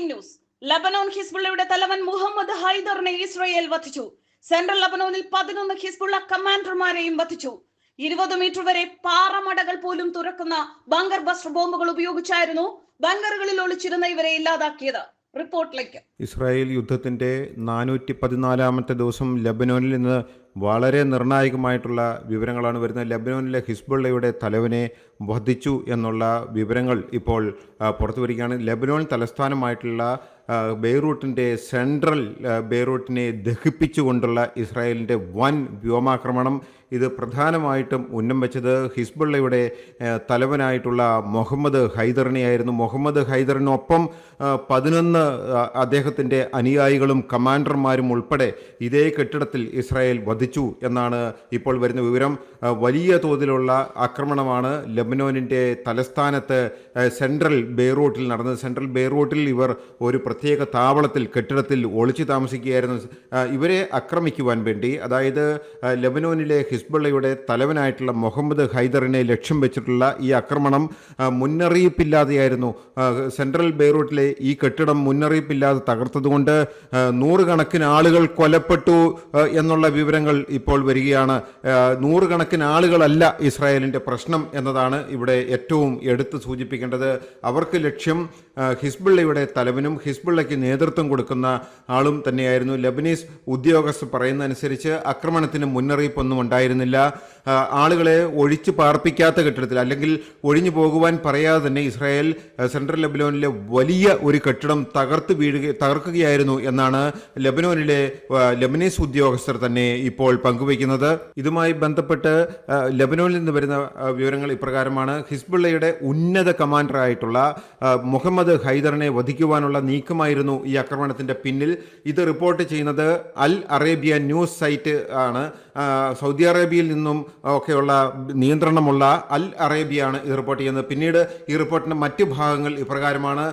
Breaking news Lebanon ഹിസ്ബുള്ളയുടെ തലവൻ Muhammad ഹൈദറിനെ ഇസ്രയേൽ വധിച്ചു. സെൻട്രൽ ലബനോനിൽ പതിനൊന്ന് ഹിസ്ബുള്ള കമാൻഡർമാരെയും വധിച്ചു. ഇരുപത് മീറ്റർ വരെ പാറമടകൾ പോലും തുറക്കുന്ന ബങ്കർ ബസ്റ്റർ ബോംബുകൾ ഉപയോഗിച്ചായിരുന്നു ബങ്കറുകളിൽ ഒളിച്ചിരുന്ന ഇവരെ ഇല്ലാതാക്കിയത്. റിപ്പോർട്ടിലേക്ക്. ഇസ്രായേൽ യുദ്ധത്തിന്റെ നാനൂറ്റി പതിനാലാമത്തെ ദിവസം ലബനോനിൽ നിന്ന് വളരെ നിർണായകമായിട്ടുള്ള വിവരങ്ങളാണ് വരുന്നത്. ലബനോനിലെ ഹിസ്ബുള്ളയുടെ തലവനെ വധിച്ചു എന്നുള്ള വിവരങ്ങൾ ഇപ്പോൾ പുറത്തു വരികയാണ്. ലബനോൻ തലസ്ഥാനമായിട്ടുള്ള ബെയ്റൂട്ടിന്റെ സെൻട്രൽ ബെയ്റൂട്ടിനെ ദഹിപ്പിച്ചുകൊണ്ടുള്ള ഇസ്രായേലിന്റെ വൻ വ്യോമാക്രമണം. ഇത് പ്രധാനമായിട്ടും ഉന്നം വെച്ചത് ഹിസ്ബുള്ളയുടെ തലവനായിട്ടുള്ള മുഹമ്മദ് ഹൈദറിനെയായിരുന്നു. മുഹമ്മദ് ഹൈദറിനൊപ്പം പതിനൊന്ന് ആ, അദ്ദേഹത്തിന്റെ അനുയായികളും കമാൻഡർമാരും ഉൾപ്പെടെ ഇതേ കെട്ടിടത്തിൽ ഇസ്രായേൽ വധിച്ചു എന്നാണ് ഇപ്പോൾ വരുന്ന വിവരം. വലിയ തോതിലുള്ള ആക്രമണമാണ് ലബനോനിന്റെ തലസ്ഥാനത്ത് സെൻട്രൽ ബെയ്റൂട്ടിൽ നടന്നത്. സെൻട്രൽ ബെയ്റൂട്ടിൽ ഇവർ ഒരു പ്രത്യേക താവളത്തിൽ കെട്ടിടത്തിൽ ഒളിച്ചു താമസിക്കുകയായിരുന്നു. ഇവരെ ആക്രമിക്കുവാൻ വേണ്ടി അതായത് ലബനോനിലെ ഹിസ്ബുള്ളയുടെ തലവനായിട്ടുള്ള മുഹമ്മദ് ഹൈദറിനെ ലക്ഷ്യം വെച്ചിട്ടുള്ള ഈ ആക്രമണം മുന്നറിയിപ്പില്ലാതെയായിരുന്നു. സെൻട്രൽ ബെയ്റൂട്ടിലെ ഈ കെട്ടിടം മുന്നറിയിപ്പില്ലാതെ തകർത്തതുകൊണ്ട് നൂറുകണക്കിന് ആളുകൾ കൊലപ്പെട്ടു എന്നുള്ള വിവരങ്ങൾ ഇപ്പോൾ വരികയാണ്. നൂറുകണക്കിന് ആളുകളല്ല ഇസ്രായേലിന്റെ പ്രശ്നം എന്നതാണ് ഇവിടെ ഏറ്റവും എടുത്തു സൂചിപ്പിക്കേണ്ടത്. അവർക്ക് ലക്ഷ്യം ഹിസ്ബിള്ളയുടെ ഹിസ്ബുള്ളയുടെ തലവനും ഹിസ്ബുള്ളയ്ക്ക് നേതൃത്വം കൊടുക്കുന്ന ആളും തന്നെയായിരുന്നു. ലബനീസ് ഉദ്യോഗസ്ഥർ പറയുന്നതനുസരിച്ച് ആക്രമണത്തിന് മുന്നറിയിപ്പൊന്നും ഉണ്ടായിരുന്നില്ല. ആളുകളെ ഒഴിച്ചു പാർപ്പിക്കാത്ത കെട്ടിടത്തിൽ അല്ലെങ്കിൽ ഒഴിഞ്ഞു പോകുവാൻ പറയാതെ തന്നെ ഇസ്രായേൽ സെൻട്രൽ ലബ്ലോണിലെ വലിയ ഒരു കെട്ടിടം തകർത്ത് വീഴുക തകർക്കുകയായിരുന്നു എന്നാണ് ലബനോനിലെ ലബനീസ് ഉദ്യോഗസ്ഥർ തന്നെ ഇപ്പോൾ പങ്കുവയ്ക്കുന്നത്. ഇതുമായി ബന്ധപ്പെട്ട് ലബനോനിൽ നിന്ന് വരുന്ന വിവരങ്ങൾ ഇപ്രകാരമാണ്. ഹിസ്ബുള്ളയുടെ ഉന്നത കമാൻഡറായിട്ടുള്ള മുഹമ്മദ് ഹൈദറിനെ വധിക്കുവാനുള്ള നീക്കമായിരുന്നു ഈ ആക്രമണത്തിന്റെ പിന്നിൽ. ഇത് റിപ്പോർട്ട് ചെയ്യുന്നത് അൽ അറേബ്യ ന്യൂസ് സൈറ്റ് ആണ്. സൗദി അറേബ്യയിൽ നിന്നും ഒക്കെയുള്ള നിയന്ത്രണമുള്ള അൽ അറേബ്യയാണ് ഈ റിപ്പോർട്ട് ചെയ്യുന്നത്. പിന്നീട് ഈ റിപ്പോർട്ടിന്റെ മറ്റ് ഭാഗങ്ങൾ ഇപ്രകാരമാണ്.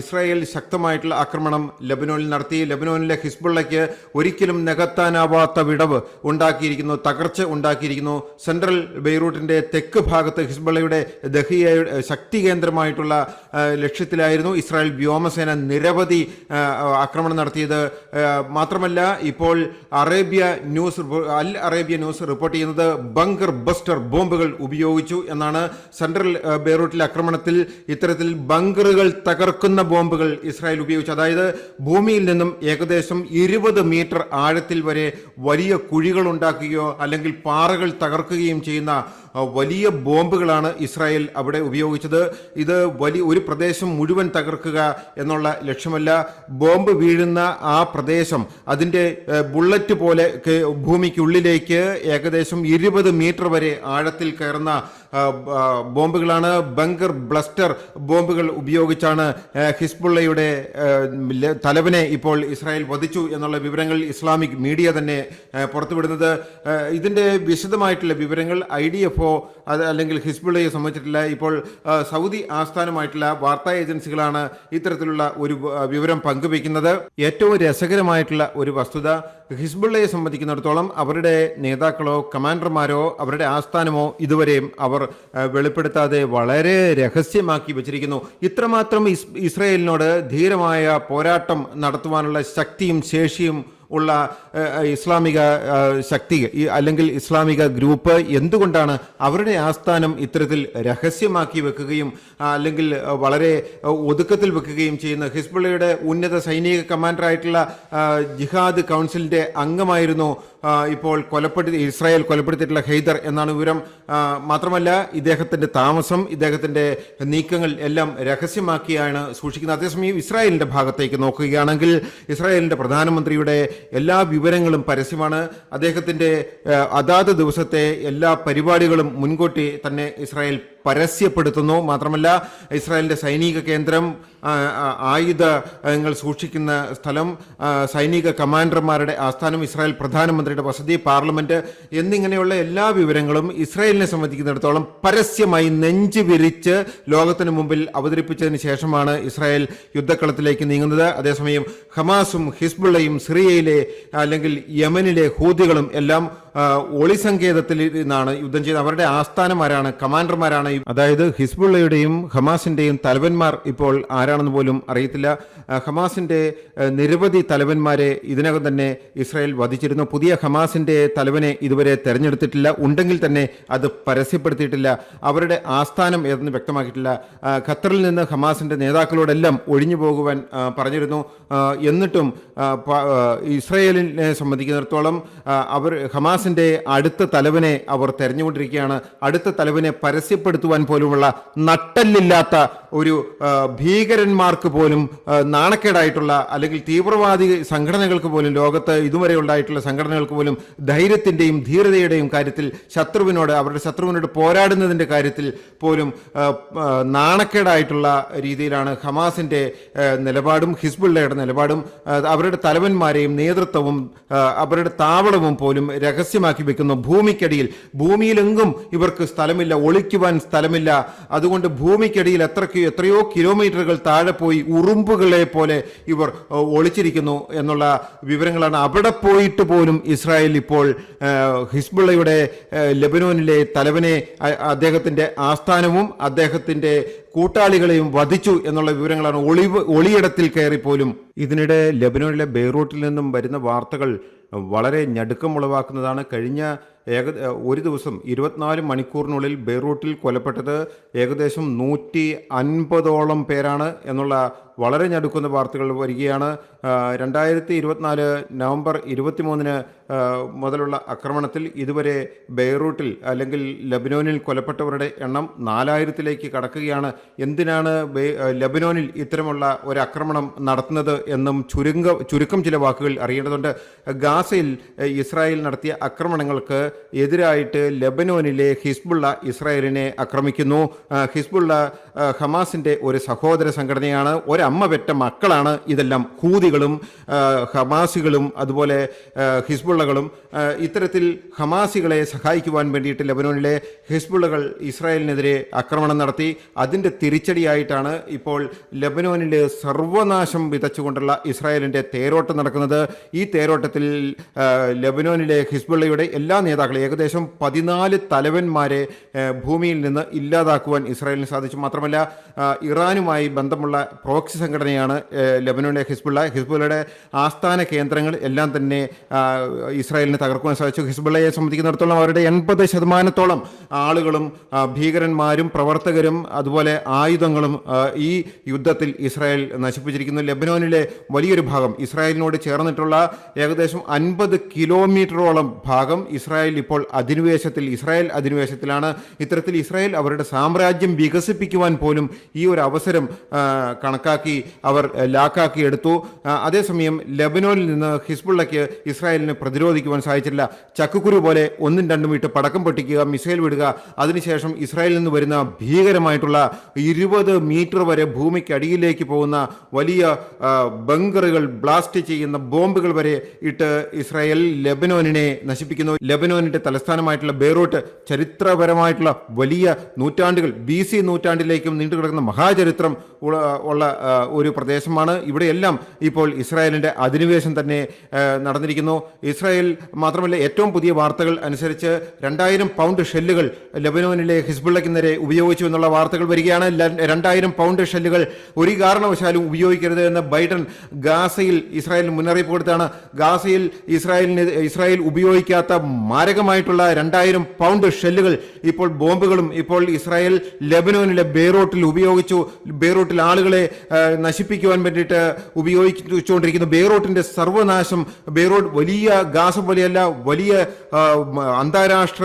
ഇസ്രായേൽ ശക്തമായിട്ടുള്ള ആക്രമണം ലബനോനിൽ നടത്തി. ലബനോനിലെ ഹിസ്ബുള്ളയ്ക്ക് ഒരിക്കലും നികത്താനാവാത്ത വിടവ് ഉണ്ടാക്കിയിരിക്കുന്നു തകർച്ച ഉണ്ടാക്കിയിരിക്കുന്നു. സെൻട്രൽ ബെയ്റൂട്ടിന്റെ തെക്ക് ഭാഗത്ത് ഹിസ്ബുള്ളയുടെ ദഹിയ ശക്തി കേന്ദ്രമായിട്ടുള്ള ലക്ഷ്യത്തിലായിരുന്നു ഇസ്രായേൽ വ്യോമസേന നിരവധി ആക്രമണം നടത്തിയത്. മാത്രമല്ല ഇപ്പോൾ Arabiya news al Arabiya news report ചെയ്യുന്നത് ബങ്കർ ബസ്റ്റർ ബോംബുകൾ ഉപയോഗിച്ചു എന്നാണ് സെൻട്രൽ ബെയ്റൂട്ടിലെ ആക്രമണത്തിൽ ഇത്തരത്തിൽ ബങ്കറുകൾ തകർക്കുന്ന ബോംബുകൾ ഇസ്രായേൽ ഉപയോഗിച്ചു. അതായത് ഭൂമിയിൽ നിന്നും ഏകദേശം ഇരുപത് മീറ്റർ ആഴത്തിൽ വരെ വലിയ കുഴികൾ ഉണ്ടാക്കുകയോ അല്ലെങ്കിൽ പാറകൾ തകർക്കുകയും ചെയ്യുന്ന വലിയ ബോംബുകളാണ് ഇസ്രായേൽ അവിടെ ഉപയോഗിച്ചത്. ഇത് വലിയ ഒരു പ്രദേശം മുഴുവൻ തകർക്കുക എന്നുള്ള ലക്ഷ്യമല്ല. ബോംബ് വീഴുന്ന ആ പ്രദേശം അതിന്റെ ബുള്ളറ്റ് പോലെ ഭൂമിക്കുള്ളിലേക്ക് ഏകദേശം ഇരുപത് മീറ്റർ വരെ ആഴത്തിൽ കയറുന്ന ബോംബുകളാണ്. ബങ്കർ ബ്ലസ്റ്റർ ബോംബുകൾ ഉപയോഗിച്ചാണ് ഹിസ്ബുള്ളയുടെ തലവനെ ഇപ്പോൾ ഇസ്രായേൽ വധിച്ചു എന്നുള്ള വിവരങ്ങൾ ഇസ്ലാമിക് മീഡിയ തന്നെ പുറത്തുവിടുന്നത്. ഇതിന്റെ വിശദമായിട്ടുള്ള വിവരങ്ങൾ ഐ ഡി എഫ് ഒ അത് അല്ലെങ്കിൽ ഹിസ്ബുള്ളയെ സംബന്ധിച്ചിട്ടില്ല. ഇപ്പോൾ സൗദി ആസ്ഥാനമായിട്ടുള്ള വാർത്താ ഏജൻസികളാണ് ഇത്തരത്തിലുള്ള ഒരു വിവരം പങ്കുവയ്ക്കുന്നത്. ഏറ്റവും രസകരമായിട്ടുള്ള ഒരു വസ്തുത ഹിസ്ബുള്ളയെ സംബന്ധിക്കുന്നിടത്തോളം അവരുടെ നേതാക്കളോ കമാൻഡർമാരോ അവരുടെ ആസ്ഥാനമോ ഇതുവരെയും അവർ വെളിപ്പെടുത്താതെ വളരെ രഹസ്യമാക്കി വച്ചിരിക്കുന്നു. ഇത്രമാത്രം ഇസ് ഇസ്രയേലിനോട് ധീരമായ പോരാട്ടം നടത്തുവാനുള്ള ശക്തിയും ശേഷിയും ഉള്ള ഇസ്ലാമിക ശക്തി അല്ലെങ്കിൽ ഇസ്ലാമിക ഗ്രൂപ്പ് എന്തുകൊണ്ടാണ് അവരുടെ ആസ്ഥാനം ഇത്തരത്തിൽ രഹസ്യമാക്കി വെക്കുകയും അല്ലെങ്കിൽ വളരെ ഒതുക്കത്തിൽ വെക്കുകയും ചെയ്യുന്ന ഹിസ്ബുള്ളയുടെ ഉന്നത സൈനിക കമാൻഡറായിട്ടുള്ള ജിഹാദ് കൗൺസിലിന്റെ അംഗമായിരുന്നു ഇപ്പോൾ കൊലപ്പെടുത്തി ഇസ്രായേൽ കൊലപ്പെടുത്തിയിട്ടുള്ള ഹെയ്ദർ എന്നാണ് വിവരം. മാത്രമല്ല ഇദ്ദേഹത്തിന്റെ താമസം ഇദ്ദേഹത്തിന്റെ നീക്കങ്ങൾ എല്ലാം രഹസ്യമാക്കിയാണ് സൂക്ഷിക്കുന്നത്. അതേസമയം ഇസ്രായേലിന്റെ ഭാഗത്തേക്ക് നോക്കുകയാണെങ്കിൽ ഇസ്രായേലിന്റെ പ്രധാനമന്ത്രിയുടെ എല്ലാ വിവരങ്ങളും പരസ്യമാണ്. അദ്ദേഹത്തിന്റെ അതാത് ദിവസത്തെ എല്ലാ പരിപാടികളും മുൻകൂട്ടി തന്നെ ഇസ്രായേൽ പരസ്യപ്പെടുത്തുന്നു. മാത്രമല്ല ഇസ്രായേലിന്റെ സൈനിക കേന്ദ്രം ആയുധങ്ങൾ സൂക്ഷിക്കുന്ന സ്ഥലം സൈനിക കമാൻഡർമാരുടെ ആസ്ഥാനം ഇസ്രായേൽ പ്രധാനമന്ത്രിയുടെ വസതി പാർലമെന്റ് എന്നിങ്ങനെയുള്ള എല്ലാ വിവരങ്ങളും ഇസ്രായേലിനെ സംബന്ധിക്കുന്നിടത്തോളം പരസ്യമായി നെഞ്ചു വിരിച്ച് ലോകത്തിന് മുമ്പിൽ അവതരിപ്പിച്ചതിന് ശേഷമാണ് ഇസ്രായേൽ യുദ്ധക്കളത്തിലേക്ക് നീങ്ങുന്നത്. അതേസമയം ഹമാസും ഹിസ്ബുള്ളയും സിറിയയിലെ അല്ലെങ്കിൽ യമനിലെ ഹൂതികളും എല്ലാം ആ, ഒളിസങ്കേതത്തിൽ നിന്നാണ് യുദ്ധം ചെയ്ത് അവരുടെ ആസ്ഥാനമാരാണ് കമാൻഡർമാരാണ്. അതായത് ഹിസ്ബുള്ളയുടെയും ഹമാസിന്റെയും തലവന്മാർ ഇപ്പോൾ ആരാണെന്ന് പോലും അറിയത്തില്ല. ഹമാസിന്റെ നിരവധി തലവന്മാരെ ഇതിനകം തന്നെ ഇസ്രായേൽ വധിച്ചിരുന്നു. പുതിയ ഹമാസിന്റെ തലവനെ ഇതുവരെ തെരഞ്ഞെടുത്തിട്ടില്ല. ഉണ്ടെങ്കിൽ തന്നെ അത് പരസ്യപ്പെടുത്തിയിട്ടില്ല. അവരുടെ ആസ്ഥാനം ഏതെന്ന് വ്യക്തമാക്കിയിട്ടില്ല. ഖത്തറിൽ നിന്ന് ഹമാസിന്റെ നേതാക്കളോടെല്ലാം ഒഴിഞ്ഞു പോകുവാൻ പറഞ്ഞിരുന്നു. എന്നിട്ടും ഇസ്രായേലിനെ സംബന്ധിക്കുന്നിടത്തോളം അവർ അവർ ഹമാസിന്റെ അടുത്ത തലവനെ അവർ തെരഞ്ഞുകൊണ്ടിരിക്കുകയാണ്. അടുത്ത തലവനെ പരസ്യപ്പെടുത്തുവാൻ പോലുമുള്ള നട്ടല്ലില്ലാത്ത ഒരു ഭീകരന്മാർക്ക് പോലും നാണക്കേടായിട്ടുള്ള അല്ലെങ്കിൽ തീവ്രവാദി സംഘടനകൾക്ക് പോലും ലോകത്ത് ഇതുവരെ ഉണ്ടായിട്ടുള്ള സംഘടനകൾക്ക് പോലും ധൈര്യത്തിന്റെയും ധീരതയുടെയും കാര്യത്തിൽ ശത്രുവിനോട് അവരുടെ ശത്രുവിനോട് പോരാടുന്നതിന്റെ കാര്യത്തിൽ പോലും നാണക്കേടായിട്ടുള്ള രീതിയിലാണ് ഹമാസിന്റെ നിലപാടും ഹിസ്ബുള്ളയുടെ നിലപാടും അവരുടെ തലവന്മാരെയും നേതൃത്വവും അവരുടെ താവളവും പോലും രഹസ്യമാക്കി വെക്കുന്നു. ഭൂമിക്കടിയിൽ. ഭൂമിയിലെങ്കും ഇവർക്ക് സ്ഥലമില്ല. ഒളിക്കുവാൻ സ്ഥലമില്ല. അതുകൊണ്ട് ഭൂമിക്കടിയിൽ എത്രയോ എത്രയോ കിലോമീറ്ററുകൾ താഴെ പോയി ഉറുമ്പുകളെ പോലെ ഇവർ ഒളിച്ചിരിക്കുന്നു എന്നുള്ള വിവരങ്ങളാണ്. അവിടെ പോയിട്ട് പോലും ഇസ്രായേൽ ഇപ്പോൾ ഹിസ്ബുള്ളയുടെ ലെബനോനിലെ തലവനെ അദ്ദേഹത്തിന്റെ ആസ്ഥാനവും അദ്ദേഹത്തിന്റെ കൂട്ടാളികളെയും വധിച്ചു എന്നുള്ള വിവരങ്ങളാണ് ഒളിവ് ഒളിയിടത്തിൽ കയറി പോലും ഇതിനിടെ ലെബനോനിലെ ബെയ്റൂട്ടിൽ നിന്നും വരുന്ന വാർത്തകൾ വളരെ ഞടുക്കമുളവാക്കുന്നതാണ് കഴിഞ്ഞ ഏക ഒരു ദിവസം ഇരുപത്തിനാല് മണിക്കൂറിനുള്ളിൽ ബെയ്റൂട്ടിൽ കൊലപ്പെട്ടത് ഏകദേശം നൂറ്റി അൻപതോളം പേരാണ് എന്നുള്ള വളരെ ഞടുക്കുന്ന വാർത്തകൾ വരികയാണ്. രണ്ടായിരത്തി ഇരുപത്തിനാല് നവംബർ ഇരുപത്തിമൂന്നിന് മുതലുള്ള ആക്രമണത്തിൽ ഇതുവരെ ബെയ്റൂട്ടിൽ അല്ലെങ്കിൽ ലബനോനിൽ കൊലപ്പെട്ടവരുടെ എണ്ണം നാലായിരത്തിലേക്ക് കടക്കുകയാണ്. എന്തിനാണ് ലബനോനിൽ ഇത്തരമുള്ള ഒരു ആക്രമണം നടത്തുന്നത് എന്നും ചുരുങ്ക ചുരുക്കം ചില വാക്കുകൾ അറിയേണ്ടതുണ്ട്. ഗാസയിൽ ഇസ്രായേൽ നടത്തിയ ആക്രമണങ്ങൾക്ക് എതിരായിട്ട് ലബനോനിലെ ഹിസ്ബുള്ള ഇസ്രായേലിനെ ആക്രമിക്കുന്നു. ഹിസ്ബുള്ള ഹമാസിന്റെ ഒരു സഹോദര സംഘടനയാണ്. ഒരമ്മ പെറ്റ മക്കളാണ് ഇതെല്ലാം. ഹൂതികളും ഹമാസികളും അതുപോലെ ഹിസ്ബുള്ളകളും ഇത്തരത്തിൽ ഹമാസികളെ സഹായിക്കുവാൻ വേണ്ടിയിട്ട് ലബനോനിലെ ഹിസ്ബുള്ളകൾ ഇസ്രായേലിനെതിരെ ആക്രമണം നടത്തി. അതിന്റെ തിരിച്ചടിയായിട്ടാണ് ഇപ്പോൾ ലബനോനിൽ സർവനാശം വിതച്ചുകൊണ്ടുള്ള ഇസ്രായേലിന്റെ തേരോട്ടം നടക്കുന്നത്. ഈ തേരോട്ടത്തിൽ ലബനോനിലെ ഹിസ്ബുള്ളയുടെ എല്ലാ നേതാക്കളും ഏകദേശം പതിനാല് തലവന്മാരെ ഭൂമിയിൽ നിന്ന് ഇല്ലാതാക്കുവാൻ ഇസ്രായേലിന് സാധിച്ചു. മാത്രമല്ല ഇറാനുമായി ബന്ധമുള്ള പ്രോക്സി സംഘടനയാണ് ആ, ലബനോനിലെ ഹിസ്ബുള്ള. ഹിസ്ബുള്ളയുടെ ആസ്ഥാന കേന്ദ്രങ്ങൾ എല്ലാം തന്നെ ഇസ്രായേലിന് തകർക്കുവാൻ സാധിച്ചു. ഹിസ്ബുള്ളയെ സംബന്ധിക്കുന്നിടത്തോളം അവരുടെ എൺപത് ശതമാനത്തോളം ആളുകളും ഭീകരന്മാരും പ്രവർത്തകരും അതുപോലെ ആയുധങ്ങളും ഈ യുദ്ധത്തിൽ ഇസ്രായേൽ നശിപ്പിച്ചിരിക്കുന്നു. ലബനോനിലെ വലിയൊരു ഭാഗം ഇസ്രായേലിനോട് ചേർന്നിട്ടുള്ള ഏകദേശം അൻപത് കിലോമീറ്ററോളം ഭാഗം ഇസ്രായേൽ ഇപ്പോൾ അധിനിവേശത്തിൽ ഇസ്രായേൽ അധിനിവേശത്തിലാണ്. ഇത്തരത്തിൽ ഇസ്രായേൽ അവരുടെ സാമ്രാജ്യം വികസിപ്പിക്കുവാൻ പോലും ഈ ഒരു അവസരം കണക്കാക്കി അവർ ലാക്കാക്കി എടുത്തു. അതേസമയം ലബനോനിൽ നിന്ന് ഹിസ്ബുള്ളയ്ക്ക് ഇസ്രായേലിനെ പ്രതിരോധിക്കുവാൻ സാധിച്ചില്ല. ചക്കുക്കുരു പോലെ ഒന്നും രണ്ടും ഇട്ട് പടക്കം പൊട്ടിക്കുക മിസൈൽ വിടുക അതിനുശേഷം ഇസ്രായേലിൽ നിന്ന് വരുന്ന ഭീകരമായിട്ടുള്ള ഇരുപത് മീറ്റർ വരെ ഭൂമിക്കടിയിലേക്ക് പോകുന്ന വലിയ ബങ്കറുകൾ ബ്ലാസ്റ്റ് ചെയ്യുന്ന ബോംബുകൾ വരെ ഇട്ട് ഇസ്രായേൽ ലെബനോനിനെ നശിപ്പിക്കുന്നു. ലെബനോനിന്റെ തലസ്ഥാനമായിട്ടുള്ള ബെയ്റൂട്ട് ചരിത്രപരമായിട്ടുള്ള വലിയ നൂറ്റാണ്ടുകൾ ബി സി നൂറ്റാണ്ടിലേക്കും നീണ്ടുകിടക്കുന്ന മഹാചരിത്രം ഉള്ള ഒരു പ്രദേശമാണ്. ഇവിടെയെല്ലാം ഇപ്പോൾ ഇസ്രായേലിന്റെ അധിനിവേശം തന്നെ നടന്നിരിക്കുന്നു. ഇസ്രായേൽ മാത്രമല്ല ഏറ്റവും പുതിയ വാർത്തകൾ അനുസരിച്ച് രണ്ടായിരം പൗണ്ട് ഷെല്ലുകൾ ലബനോനിലെ ഹിസ്ബുള്ളയ്ക്ക് നേരെ ഉപയോഗിച്ചു എന്നുള്ള വാർത്തകൾ വരികയാണ്. രണ്ടായിരം പൗണ്ട് ഷെല്ലുകൾ ഒരു കാരണവശാലും ഉപയോഗിക്കരുത് എന്ന് ബൈഡൻ ഗാസയിൽ ഇസ്രായേലിന് മുന്നറിയിപ്പ് കൊടുത്താണ്. ഗാസയിൽ ഇസ്രായേലിന് ഇസ്രായേൽ ഉപയോഗിക്കാത്ത മാരകമായിട്ടുള്ള രണ്ടായിരം പൗണ്ട് ഷെല്ലുകൾ ഇപ്പോൾ ബോംബുകളും ഇപ്പോൾ ഇസ്രായേൽ ലെബനോനിലെ ബെയ്റൂട്ടിൽ ഉപയോഗിച്ചു ബെയ്റൂട്ടിൽ ആളുകളെ നശിപ്പിക്കുവാൻ വേണ്ടിയിട്ട് ഉപയോഗിച്ചുകൊണ്ടിരിക്കുന്നു. ബെയ്റൂട്ടിന്റെ സർവനാശം ബെയ്റൂട്ട് വലിയ ഗാസ പോലെയല്ല വലിയ അന്താരാഷ്ട്ര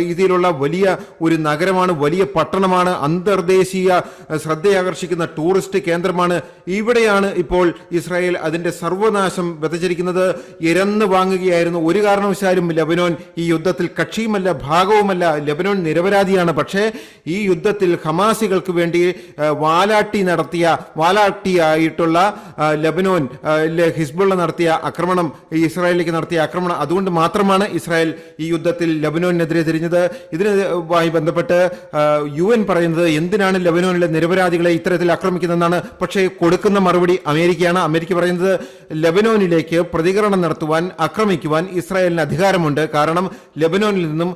രീതിയിലുള്ള വലിയ ഒരു നഗരമാണ് വലിയ പട്ടണമാണ് അന്തർദേശീയ ശ്രദ്ധയാകർഷിക്കുന്ന ടൂറിസ്റ്റ് കേന്ദ്രമാണ്. ഇവിടെയാണ് ഇപ്പോൾ ഇസ്രായേൽ അതിന്റെ സർവനാശം വിതച്ചിരിക്കുന്നത്. ഇരന്ന് വാങ്ങുകയായിരുന്നു. ഒരു കാരണവശാലും ലബനോൻ ഈ യുദ്ധത്തിൽ കക്ഷിയുമല്ല ഭാഗവുമല്ല. ലബനോൻ നിരപരാധിയാണ്. പക്ഷേ ഈ യുദ്ധത്തിൽ ഹമാസികൾക്ക് വേണ്ടി വാലാട്ടി നടത്തിയ വാലാട്ടിയായിട്ടുള്ള ലബനോൻ ഹിസ്ബുള്ള നടത്തിയ ആക്രമണം ഇസ്രായേലിലേക്ക് നടത്തിയ ആക്രമണം അതുകൊണ്ട് മാത്രമാണ് ഇസ്രായേൽ ഈ യുദ്ധത്തിൽ ലബനോനെതിരെ തിരിഞ്ഞത്. ഇതിനുമായി ബന്ധപ്പെട്ട് യു എൻ പറയുന്നത് എന്തിനാണ് ലബനോനിലെ നിരപരാധികളെ ഇത്തരത്തിൽ ആക്രമിക്കുന്നതെന്നാണ്. പക്ഷേ കൊടുക്കുന്ന മറുപടി അമേരിക്കയാണ്. അമേരിക്ക പറയുന്നത് ലബനോനിലേക്ക് പ്രതികരണം നടത്തുവാൻ ആക്രമിക്കുവാൻ ഇസ്രായേലിന് അധികാരമുണ്ട്. കാരണം ലബനോനിൽ നിന്നും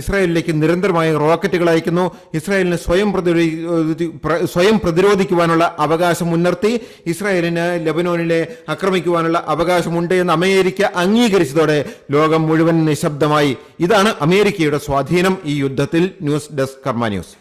ഇസ്രായേലിലേക്ക് നിരന്തരമായി റോക്കറ്റുകൾ അയക്കുന്നു. ഇസ്രായേലിന് സ്വയം പ്രതിരോധി സ്വയം പ്രതിരോധിക്കുവാനുള്ള അവകാശം മുൻനിർത്തി ഇസ്രായേലിന് ലെബനോനിലെ ആക്രമിക്കുവാനുള്ള അവകാശമുണ്ട് എന്ന് അമേരിക്ക അംഗീകരിച്ചതോടെ ലോകം മുഴുവൻ നിശബ്ദമായി. ഇതാണ് അമേരിക്കയുടെ സ്വാധീനം ഈ യുദ്ധത്തിൽ. News desk Karma news.